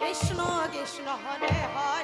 Krishna Krishna Hare Hare.